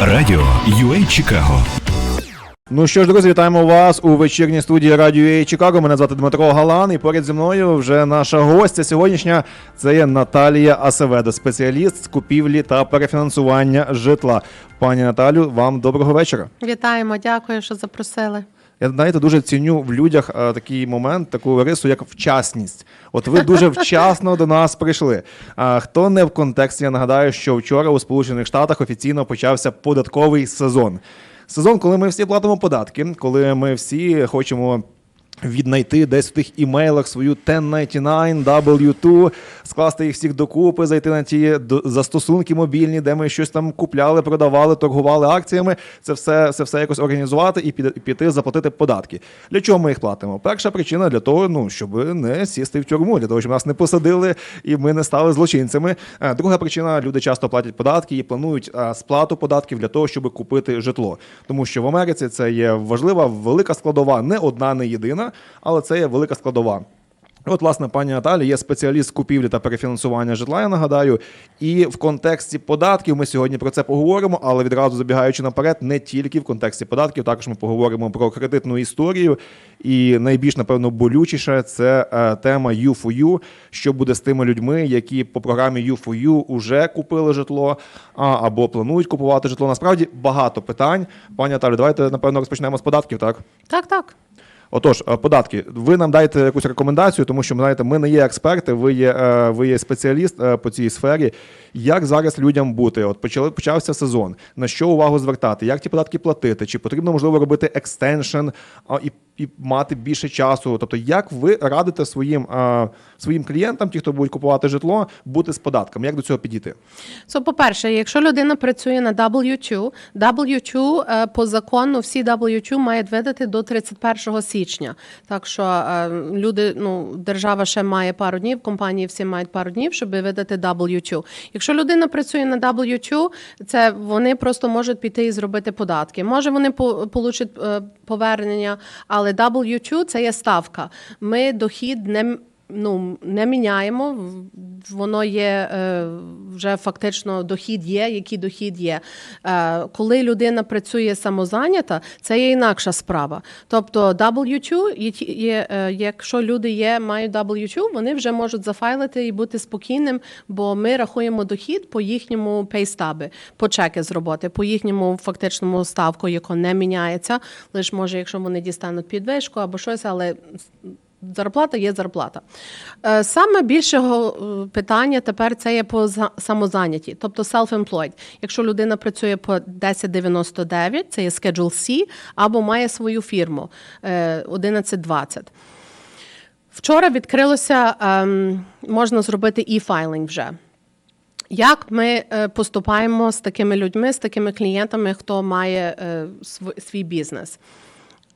Радіо UA Чикаго Ну що ж, друзі, вітаємо вас у вечірній студії Радіо UA Чикаго. Мене звати Дмитро Галан, і поряд зі мною вже наша гостя сьогоднішня. Це є Наталія Асеведа, спеціаліст з купівлі та перефінансування житла. Пані Наталю, вам доброго вечора. Вітаємо, дякую, що запросили. Я знаєте, дуже ціню в людях а, такий момент, таку рису, як вчасність. От ви дуже вчасно до нас прийшли. А хто не в контексті, я нагадаю, що вчора у Сполучених Штатах офіційно почався податковий сезон. Сезон, коли ми всі платимо податки, коли ми всі хочемо. Віднайти десь в тих імейлах свою 1099, W2, скласти їх всіх докупи, зайти на ті застосунки мобільні, де ми щось там купляли, продавали, торгували акціями. Це все, це все якось організувати і піти заплатити податки. Для чого ми їх платимо? Перша причина для того, ну щоб не сісти в тюрму, для того, щоб нас не посадили і ми не стали злочинцями. Е, Друга причина: люди часто платять податки і планують е, сплату податків для того, щоб купити житло. Тому що в Америці це є важлива, велика складова, не одна, не єдина, але це є велика складова. От, власне, пані Наталі є спеціаліст купівлі та перефінансування житла, я нагадаю. І в контексті податків ми сьогодні про це поговоримо, але відразу забігаючи наперед, не тільки в контексті податків, також ми поговоримо про кредитну історію. І найбільш, напевно, болючіше це е, тема U4U, що буде з тими людьми, які по програмі U4U вже купили житло або планують купувати житло. Насправді багато питань. Пані Наталі, давайте напевно розпочнемо з податків, так? Так, так. Отож, е, податки. Ви нам дайте якусь рекомендацію, тому що знаєте, ми не є експерти, ви є, е, ви є спеціаліст е, по цій сфері. Як зараз людям бути? От почали почався сезон. На що увагу звертати? Як ті податки платити? Чи потрібно можливо робити екстеншн і, і мати більше часу? Тобто, як ви радите своїм, своїм клієнтам, ті, хто будуть купувати житло, бути з податками? Як до цього підійти? So, по-перше, якщо людина працює на W2, W2 е, по закону всі W2 мають видати до 31 січня. Так що е, люди, ну, держава ще має пару днів, компанії всі мають пару днів, щоб видати W2. Якщо людина працює на W2, це вони просто можуть піти і зробити податки. Може, вони по- получать е, повернення, але W2 – це є ставка. Ми дохід не ну, не міняємо. Воно є е, вже фактично дохід є, який дохід є. Е, коли людина працює самозайнята, це є інакша справа. Тобто W2, є, ті- є, е, якщо люди є, мають W2, вони вже можуть зафайлити і бути спокійним, бо ми рахуємо дохід по їхньому пейстаби, по чеки з роботи, по їхньому фактичному ставку, яка не міняється. Лише може, якщо вони дістануть підвишку або щось, але Зарплата є зарплата. Е, Саме більшого е, питання тепер це є по за- самозайняті, тобто self-employed. Якщо людина працює по 1099, це є Schedule C, або має свою фірму е, 1120. Вчора відкрилося, ем, можна зробити e-filing вже. Як ми е, поступаємо з такими людьми, з такими клієнтами, хто має е, свій бізнес?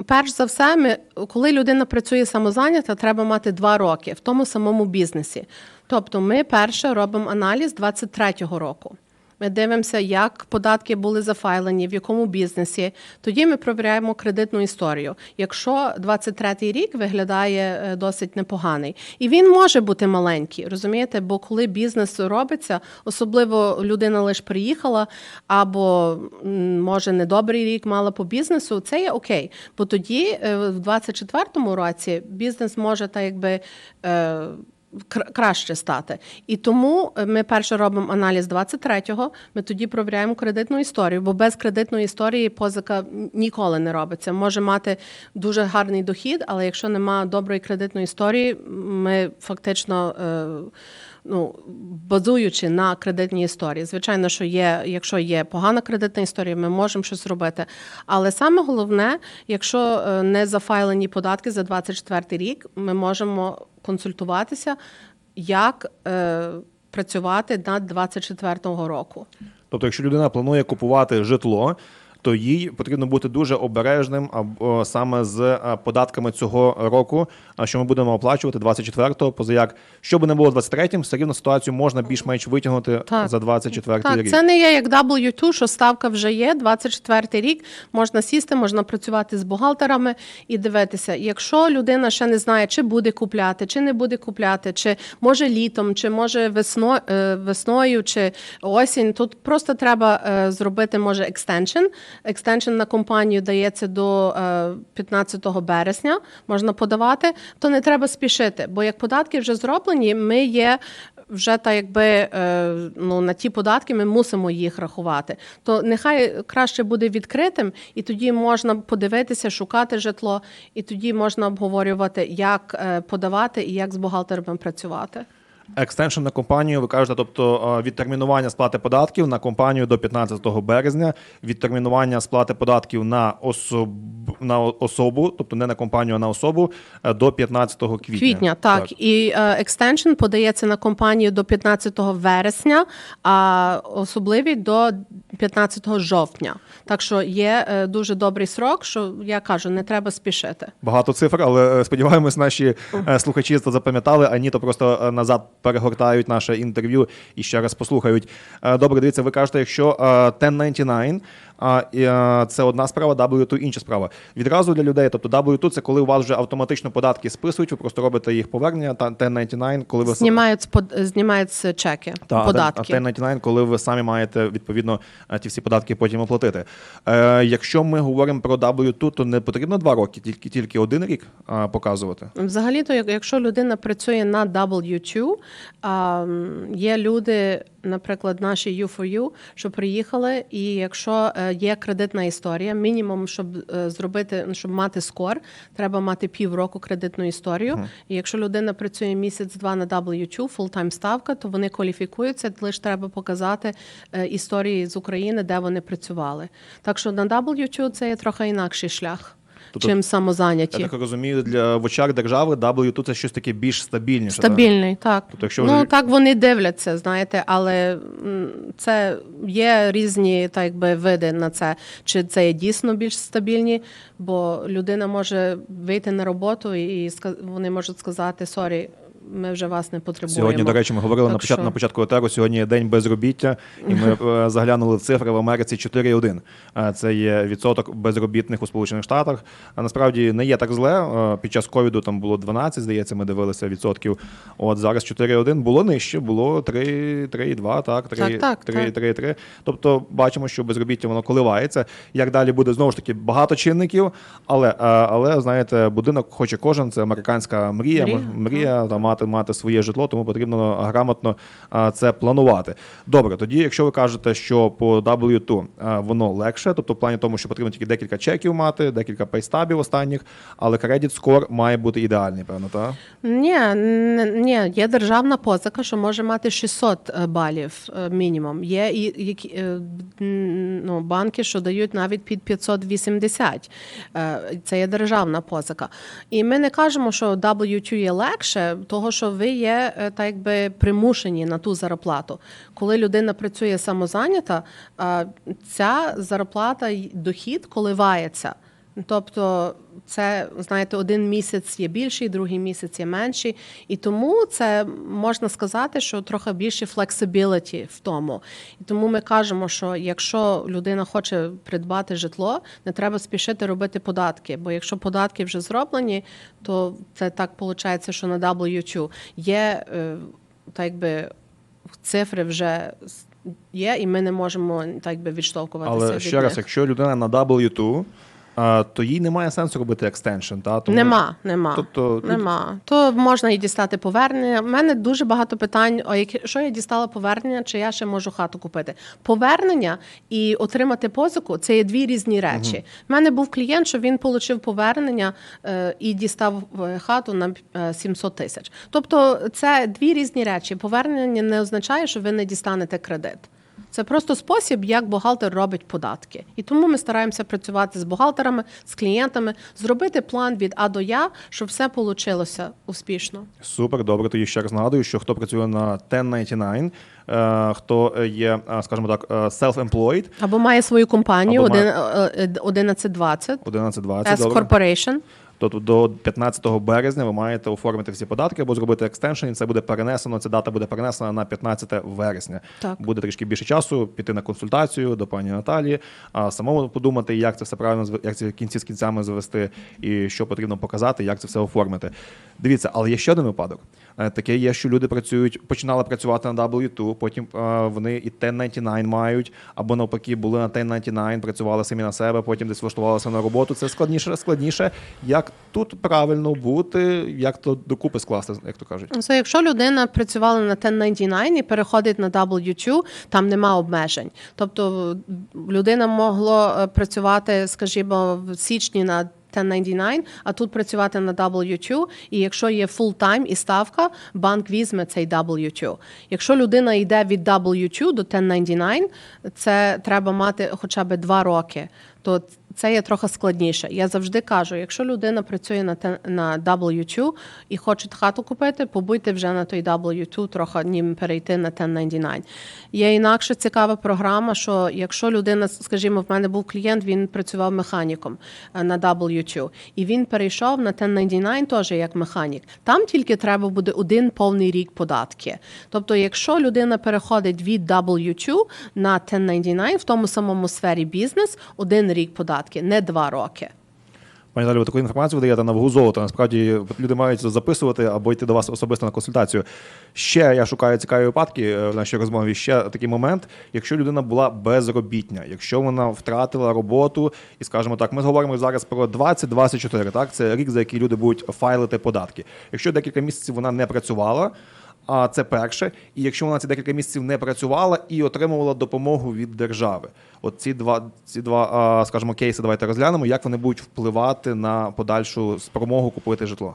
Перш за все, ми, коли людина працює самозайнята, треба мати два роки в тому самому бізнесі. Тобто, ми перше робимо аналіз 23-го року. Ми дивимося, як податки були зафайлені, в якому бізнесі. Тоді ми провіряємо кредитну історію. Якщо 23-й рік виглядає е, досить непоганий, і він може бути маленький, розумієте? Бо коли бізнес робиться, особливо людина лише приїхала, або може недобрий рік мала по бізнесу, це є окей. Бо тоді, е, в 24-му році, бізнес може так якби. Кра- краще стати. І тому е, ми перше робимо аналіз 23-го, ми тоді провіряємо кредитну історію, бо без кредитної історії позика ніколи не робиться. Може мати дуже гарний дохід, але якщо немає доброї кредитної історії, ми фактично. е, Ну, базуючи на кредитній історії, звичайно, що є, якщо є погана кредитна історія, ми можемо щось робити. Але саме головне, якщо е, не зафайлені податки за 24 рік, ми можемо консультуватися, як е, працювати над 24 року. Тобто, якщо людина планує купувати житло, то їй потрібно бути дуже обережним або саме з е, податками цього року, а що ми будемо оплачувати 24-го, позаяк, що би не було 23-м, все рівно ситуацію можна більш-менш витягнути Так. за 24-й Так, рік. це не є як W2, що ставка вже є. 24 рік можна сісти, можна працювати з бухгалтерами і дивитися. Якщо людина ще не знає, чи буде купляти, чи не буде купляти, чи може літом, чи може весно, е, весною, чи осінь. Тут просто треба е, зробити може екстеншн. Екстеншн на компанію дається до е, 15 березня. Можна подавати, то не треба спішити, бо як податки вже зроблені, ми є вже так якби е, ну, на ті податки ми мусимо їх рахувати. То нехай краще буде відкритим, і тоді можна подивитися, шукати житло, і тоді можна обговорювати, як е, подавати і як з бухгалтером працювати. Екстеншн на компанію, ви кажете, тобто е, відтермінування сплати податків на компанію до 15 березня, відтермінування сплати податків на особ... на особу, тобто не на компанію, а на особу е, до 15 квітня. Квітня, так. І е, екстеншн подається на компанію до 15 вересня, а особливий до 15 жовтня. Так що є дуже добрий срок, що я кажу, не треба спішити. Багато цифр, але сподіваємось, наші слухачі це запам'ятали, а ні, то просто назад перегортають наше інтерв'ю і ще раз послухають. Е, Добре, дивіться, ви кажете, якщо е, 1099, а і, е, це одна справа, W2 інша справа. Відразу для людей, тобто W2 це коли у вас вже автоматично податки списують, ви просто робите їх повернення, та 1099, коли ви Знімають, знімають з чеки, Та, а податки. 1099, коли ви самі маєте відповідно е, ті всі податки потім оплатити. Е, якщо ми говоримо про W2, то не потрібно два роки, тільки тільки один рік е, показувати. Взагалі-то, як- якщо людина працює на W2, а, є люди, наприклад, наші U4U, що приїхали, і якщо е, є кредитна історія, мінімум, щоб е, зробити, щоб мати скор, треба мати півроку кредитну історію. І якщо людина працює місяць-два на W2, фултайм ставка, то вони кваліфікуються, лише треба показати е, історії з України, де вони працювали. Так що на W2 це є трохи інакший шлях, Тобто, чим самозайняті. Я так розумію, для в очах держави W2 це щось таке більш стабільніше. так? Стабільний, так. Тобто, якщо ну вже- так вони дивляться, знаєте, але це є різні так якби види на це. Чи це є дійсно більш стабільні? Бо людина може вийти на роботу і вони можуть сказати сорі. Ми вже вас не потребуємо. Сьогодні, до речі, ми говорили Так на початку що- на початку етеру. Сьогодні є день безробіття, і ми е, заглянули в цифри в Америці 4,1. Е, Це є відсоток безробітних у Сполучених Штатах. А насправді не є так зле. Е, Під час ковіду там було 12, здається, ми дивилися відсотків. От зараз 4,1 було нижче, було 3, 3,2, так, 3, Так, так, 3, так. 3, 3. Тобто бачимо, що безробіття воно коливається. Як далі буде знову ж таки багато чинників, але, але знаєте, будинок хоче кожен. Це американська мрія. Мрія, Мрія, мрія та мати, мати своє житло, тому потрібно грамотно а, це планувати. Добре, тоді, якщо ви кажете, що по W2 а, воно легше, тобто в плані тому, що потрібно тільки декілька чеків мати, декілька пейстабів останніх, але кредит скор має бути ідеальний, певно, так? Ні, ні, є державна позика, що може мати 600 балів е, мінімум. Є і які е, ну, банки, що дають навіть під 580. Е, Це є державна позика. І ми не кажемо, що W2 є легше, того що ви є е, так якби примушені на ту зарплату. Коли людина працює самозайнята, ця зарплата дохід коливається. Тобто, це знаєте, один місяць є більший, другий місяць є менший, і тому це можна сказати, що трохи більше flexibility в тому. І тому ми кажемо, що якщо людина хоче придбати житло, не треба спішити робити податки. Бо якщо податки вже зроблені, то це так виходить, що на W2 є е, так якби цифри вже є, і ми не можемо так якби відштовхуватися. Але від ще раз, якщо людина на W2, а, то їй немає сенсу робити екстеншн. Та? Тому... Нема, нема. Тобто, тут- нема. То можна і дістати повернення. У мене дуже багато питань. О, які що я дістала повернення, чи я ще можу хату купити? Повернення і отримати позику це є дві різні речі. У мене був клієнт, що він отримав повернення е, і дістав е, хату на е, 700 тисяч. Тобто, це дві різні речі. Повернення не означає, що ви не дістанете кредит. Це просто спосіб, як бухгалтер робить податки. І тому ми стараємося працювати з бухгалтерами, з клієнтами, зробити план від А до Я, щоб все вийшло успішно. Супер, добре. Тоді ще раз нагадую, що хто працює на 1099, е, хто є, е, скажімо так, е, self-employed, Або має свою компанію Або один- має- е, е, 1120. 11-20, S. Corporation. Тобто до 15 березня ви маєте оформити всі податки або зробити екстеншн, і це буде перенесено. Ця дата буде перенесена на 15 вересня. Так. Буде трішки більше часу піти на консультацію до пані Наталі, а самому подумати, як це все правильно як це кінці з кінцями звести, і що потрібно показати, як це все оформити. Дивіться, але є ще один випадок. Е, Таке є, що люди працюють, починали працювати на W2, потім е, вони і 1099 мають, або навпаки були на 1099, працювали самі на себе, потім десь влаштувалися на роботу. Це складніше, складніше. Як тут правильно бути, як то докупи скласти, як то кажуть. Це якщо людина працювала на 1099 і переходить на W2, там нема обмежень. Тобто людина могла е, працювати, скажімо, в січні на 1099, а тут працювати на W2, і якщо є full-time і ставка, банк візьме цей W2. Якщо людина йде від W2 до 1099, це треба мати хоча б два роки. То це є трохи складніше. Я завжди кажу, якщо людина працює на те- на W2 і хоче хату купити, побудьте вже на той W2, трохи ніби перейти на 1099. Є інакше цікава програма, що якщо людина, скажімо, в мене був клієнт, він працював механіком е, на W2, і він перейшов на 1099 теж як механік. Там тільки треба буде один повний рік податки. Тобто, якщо людина переходить від W2 на 1099 в тому самому сфері бізнес, один рік податки, не два роки. Пані Далі, ви таку інформацію видаєте на вагу золота. Насправді люди мають записувати або йти до вас особисто на консультацію. Ще я шукаю цікаві випадки е, в нашій розмові. Ще такий момент, якщо людина була безробітня, якщо вона втратила роботу, і скажімо так, ми говоримо зараз про 20-24, так це рік, за який люди будуть файлити податки. Якщо декілька місяців вона не працювала. А це перше. І якщо вона ці декілька місяців не працювала і отримувала допомогу від держави, от ці два ці два, скажімо, кейси, давайте розглянемо, як вони будуть впливати на подальшу спромогу купити житло.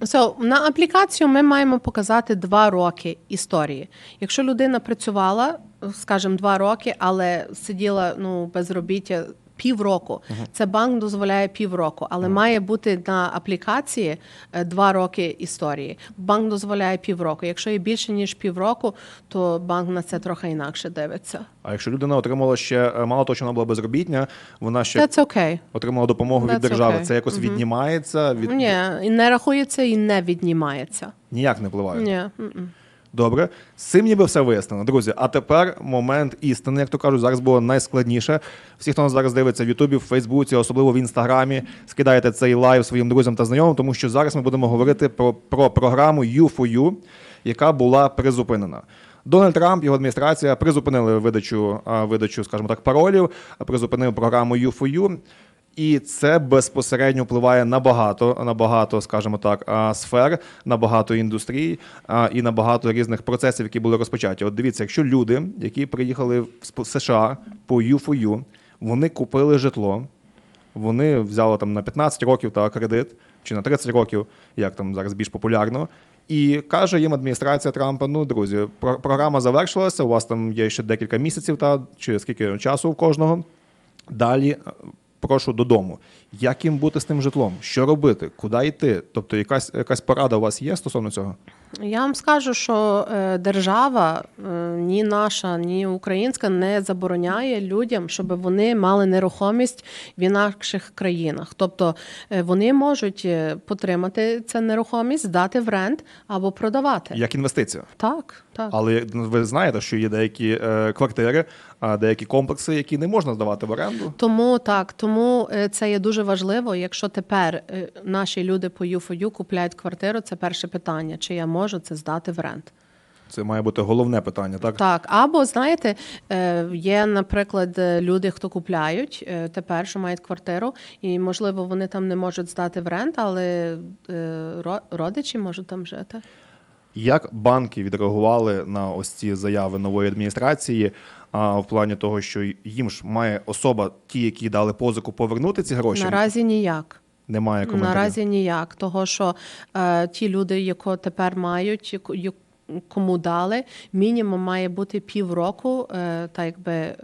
So, на аплікацію ми маємо показати два роки історії. Якщо людина працювала, скажімо, два роки, але сиділа ну, безробіття півроку, це банк дозволяє півроку, але має бути на аплікації е, два роки історії. Банк дозволяє півроку. Якщо є більше ніж півроку, то банк на це трохи інакше дивиться. А якщо людина отримала ще е, мало того, що вона була безробітня, вона ще That's okay. отримала допомогу від держави. okay. Це якось віднімається від Ні, і не рахується і не віднімається. ніяк не впливає. Ні. м-м. Добре, з цим ніби все вияснено. Друзі, а тепер момент істини, як то кажуть, зараз було найскладніше. Всі, хто нас зараз дивиться в Ютубі, в Фейсбуці, особливо в Інстаграмі, скидайте цей лайв своїм друзям та знайомим, тому що зараз ми будемо говорити про, про програму U4U, яка була призупинена. Дональд Трамп, його адміністрація призупинили видачу, видачу, скажімо так, паролів, призупинив програму U4U. І це безпосередньо впливає на багато, на багато, скажімо так, сфер, на багато індустрій і на багато різних процесів, які були розпочаті. От дивіться, якщо люди, які приїхали в США по U4U, вони купили житло, вони взяли там на 15 років та кредит, чи на 30 років, як там зараз більш популярно. І каже їм адміністрація Трампа: ну, друзі, про- програма завершилася. У вас там є ще декілька місяців, та чи скільки часу у кожного. Далі прошу додому. Як їм бути з тим житлом? Що робити? Куди йти? Тобто, якась якась порада у вас є стосовно цього? Я вам скажу, що е, держава, е, ні наша, ні українська, не забороняє людям, щоб вони мали нерухомість в інакших країнах. Тобто е, вони можуть потримати цю нерухомість, здати в рент або продавати. Як інвестиція? Так, так. Але ну, ви знаєте, що є деякі квартири, а деякі комплекси, які не можна здавати в оренду. Тому так, тому це є дуже важливо. Якщо тепер наші люди по ЮФОЮ купляють квартиру, це перше питання: чи я можу це здати в рент? Це має бути головне питання, так? Так, або знаєте, е, є, наприклад, люди, хто купляють е, тепер, що мають квартиру, і можливо вони там не можуть здати в рент, але е, родичі можуть там жити. Як банки відреагували на ось ці заяви нової адміністрації? А в плані того, що їм ж має особа, ті, які дали позику, повернути ці гроші? Наразі ніяк. Немає коментарів. Наразі ніяк. Того, що е, ті люди, яко тепер мають, яку- кому дали, мінімум має бути півроку, е, так якби. Е,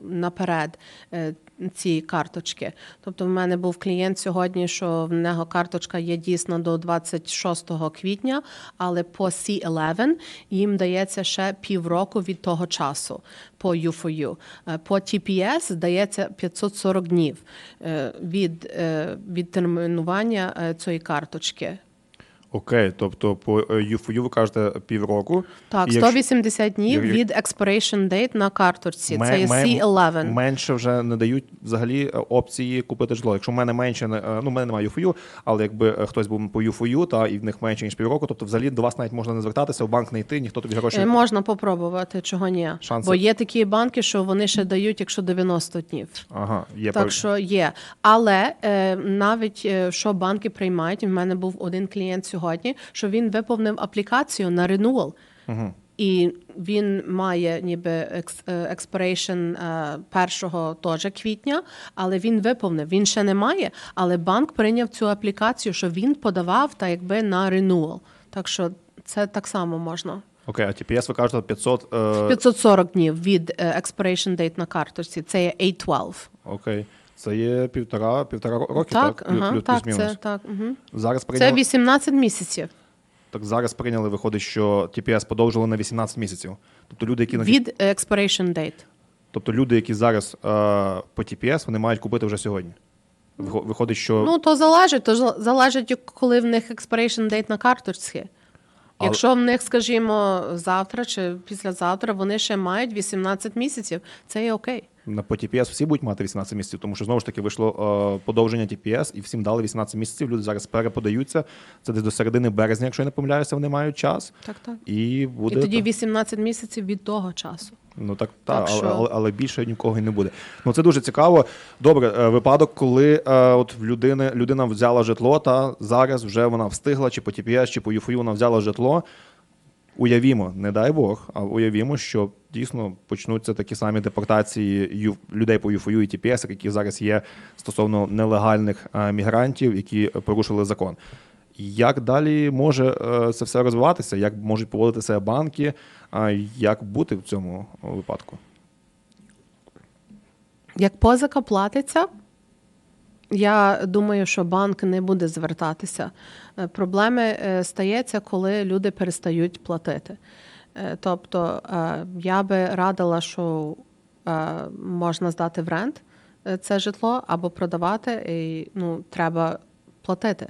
наперед е, ці карточки. Тобто, в мене був клієнт сьогодні, що в нього карточка є дійсна до 26 квітня, але по C11 їм дається ще півроку від того часу по U4U. Е, По TPS дається 540 днів е, від, е, від термінування е, цієї карточки. Окей, тобто по е, UFU ви кажете півроку. Так, І якщо днів від expiration date на карточці. Це є ме- C11. Менше вже не дають взагалі е, опції купити житло. Якщо в мене менше, е, ну в мене немає UFU, але якби е, хтось був по UFU, та і в них менше ніж півроку, тобто взагалі до вас навіть можна не звертатися, в банк не йти, ніхто тобі гроші. Е, Можна попробувати, чого ні. Шанси- Бо є такі банки, що вони ще дають, якщо 90 днів. Ага, є Так пев- що є. Але е, навіть е, що банки приймають, в мене був один клієнт сьогодні, що він виповнив аплікацію на ренуал. І він має ніби екс- е, першого теж квітня, але він виповнив. Він ще не має, але банк прийняв цю аплікацію, що він подавав та якби на ренуал. Так що це так само можна. Окей, а TPS ви кажете 500... Е... 540 днів від е, expiration date на карточці. Це є 812. Окей. Це є півтора, півтора ро- роки, Так, так? Плю- ага, так, це так. Угу. Зараз Це прийняли, 18 місяців так зараз прийняли, виходить, що TPS подовжили на 18 місяців. Тобто люди, які від expiration date. Тобто люди, які зараз е, по TPS, вони мають купити вже сьогодні. Виходить, що Ну то залежить, то залежить, коли в них expiration date на карточці. Але- Якщо в них, скажімо, завтра чи післязавтра вони ще мають 18 місяців, це є окей. На по TPS всі будуть мати 18 місяців, тому що знову ж таки вийшло е, подовження TPS і всім дали 18 місяців. Люди зараз переподаються. Це десь до середини березня, якщо я не помиляюся, вони мають час. Так, так. І буде І тоді та- 18 місяців від того часу. Ну так, та, Так але, що- але, але більше нікого й не буде. Ну це дуже цікаво. Добре, е, випадок, коли е, от в людини людина взяла житло, та зараз вже вона встигла, чи по TPS, чи по UFU вона взяла житло. Уявімо, не дай Бог, а уявімо, що дійсно почнуться такі самі депортації ю- людей по ЮФОЮ і ТПС, які зараз є стосовно нелегальних е, мігрантів, які порушили закон. Як далі може е, це все розвиватися? Як можуть поводити себе банки? А як бути в цьому випадку? Як позика платиться, я думаю, що банк не буде звертатися. Е, Проблеми е, стається, коли люди перестають платити. Е, Тобто я би радила, що можна здати в рент це житло або продавати, і ну, треба платити.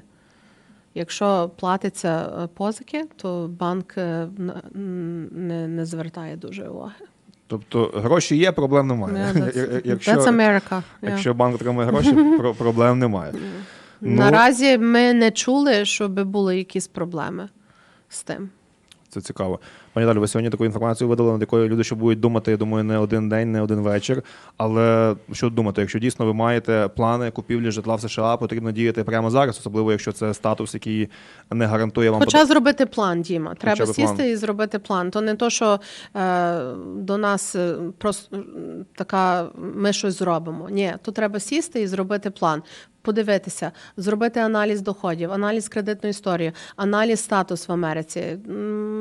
Якщо платиться позики, то банк не, не звертає дуже уваги. Тобто гроші є, проблем немає. Yeah, that's, Якщо, that's America. yeah. якщо банк отримує гроші, про- проблем немає. Ну, Наразі ми не чули, щоб були якісь проблеми з тим. Це цікаво. Пані Далі, ви сьогодні таку інформацію видали, над якою люди ще будуть думати, я думаю, не один день, не один вечір. Але що думати, якщо дійсно ви маєте плани купівлі житла в США, потрібно діяти прямо зараз, особливо якщо це статус, який не гарантує вам Хоча зробити план, Діма. Треба сісти план. і зробити план. То не то, що е, до нас е, просто така ми щось зробимо. Ні, то треба сісти і зробити план. Подивитися, зробити аналіз доходів, аналіз кредитної історії, аналіз статус в Америці.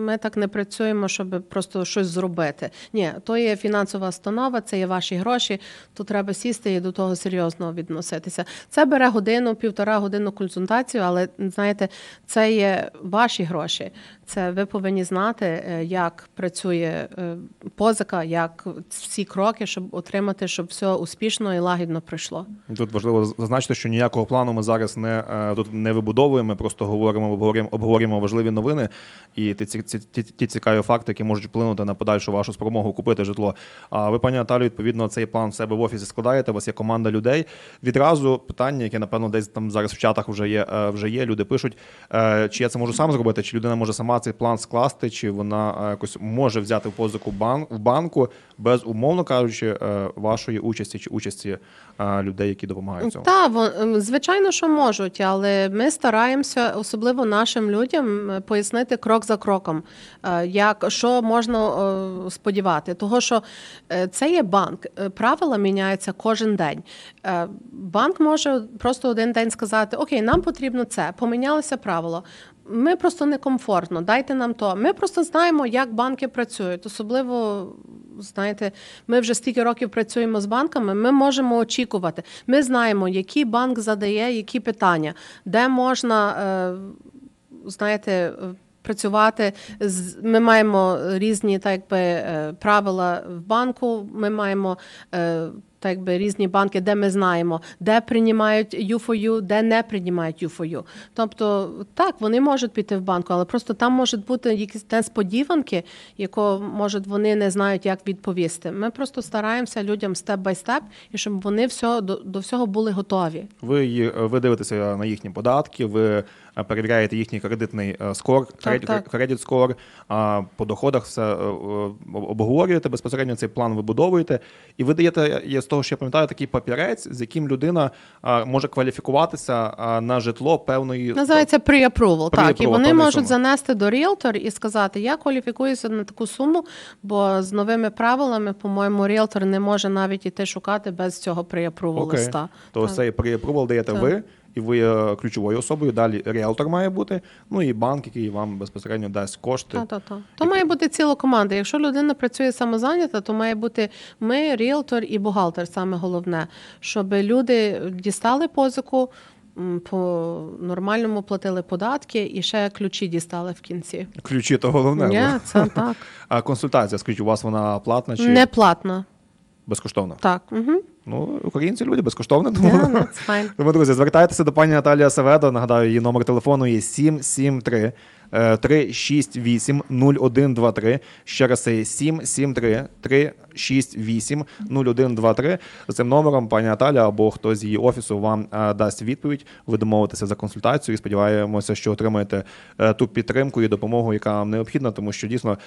Ми так не працюємо, щоб просто щось зробити. Ні, то є фінансова установа, це є ваші гроші. То треба сісти і до того серйозно відноситися. Це бере годину, півтора годину консультацію, але знаєте, це є ваші гроші. Це ви повинні знати, е, як працює е, позика, як всі кроки, щоб отримати, щоб все успішно і лагідно пройшло. Тут важливо зазначити, що ніякого плану ми зараз не е, тут не вибудовуємо. Ми просто говоримо, обговорюємо, обговорюємо важливі новини і ті, ці- ті, ті цікаві факти, які можуть вплинути на подальшу вашу спромогу купити житло. А ви, пані Наталю, відповідно цей план в себе в офісі складаєте. У вас є команда людей. Відразу питання, яке напевно десь там зараз в чатах вже є. Вже є. Люди пишуть, чи я це можу сам зробити, чи людина може сама цей план скласти, чи вона е, якось може взяти в позику в банку без умовно кажучи, е, вашої участі чи участі е, людей, які допомагають цьому. Так, ем, звичайно, що можуть, але ми стараємося, особливо нашим людям, пояснити крок за кроком, як що можна сподівати. Того, що це є банк, правила міняються кожен день. Банк може просто один день сказати: Окей, нам потрібно це, помінялося правило. Ми просто некомфортно. Дайте нам то. Ми просто знаємо, як банки працюють. Особливо, знаєте, ми вже стільки років працюємо з банками. Ми можемо очікувати. Ми знаємо, який банк задає які питання, де можна, е, знаєте. Працювати ми маємо різні так би, е, правила в банку. Ми маємо е, так би різні банки, де ми знаємо, де приймають U4U, де не приймають U4U. Тобто, так, вони можуть піти в банку, але просто там можуть бути якісь несподіванки, яко може вони не знають, як відповісти. Ми просто стараємося людям степ бай степ, і щоб вони все до, до всього були готові. Ви, ви дивитеся на їхні податки, ви перевіряєте їхній кредитний е, скор, кредит, скор, по доходах все е, е, обговорюєте, безпосередньо цей план вибудовуєте, і ви даєте, є з того, що я пам'ятаю, такий папірець, з яким людина е, може кваліфікуватися е, на житло певної Називається pre-approval, так. І вони можуть суми. занести до ріелтор і сказати, я кваліфікуюся на таку суму, бо з новими правилами, по-моєму, ріелтор не може навіть іти шукати без цього pre-approval листа. То Так. цей pre-approval даєте Так. ви, і ви є ключовою особою. Далі ріелтор має бути, ну і банк, який вам безпосередньо дасть кошти. Та, та, та. То має бути ціла команда. Якщо людина працює самозайнята, то має бути ми, ріелтор і бухгалтер, саме головне, щоб люди дістали позику, по нормальному платили податки і ще ключі дістали в кінці. Ключі то головне. Ні, це так. А консультація, скажіть, у вас вона платна чи Не платно. безкоштовна? Так. Угу. Ну, українці люди безкоштовно. Тому, Yeah, that's fine. тому, друзі, звертайтеся до пані Наталії Асаведо. Нагадаю, її номер телефону є 773 е, 368 0123. Ще раз це є 773 368 0123. За цим номером пані Наталя або хтось з її офісу вам е, дасть відповідь. Ви домовитеся за консультацію і сподіваємося, що отримаєте е, ту підтримку і допомогу, яка вам необхідна, тому що дійсно.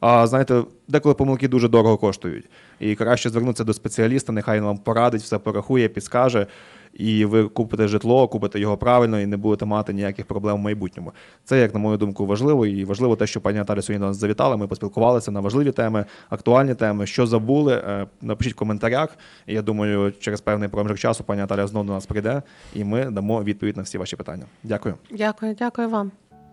А знаєте, деколи помилки дуже дорого коштують. І краще звернутися до спеціаліста, нехай він вам порадить, все порахує, підскаже, і ви купите житло, купите його правильно і не будете мати ніяких проблем в майбутньому. Це, як на мою думку, важливо. І важливо те, що пані Наталя сьогодні до нас завітала. Ми поспілкувалися на важливі теми, актуальні теми. Що забули, е, напишіть в коментарях. Я думаю, через певний проміжок часу пані Наталя знову до нас прийде, і ми дамо відповідь на всі ваші питання. Дякую. Дякую, дякую вам.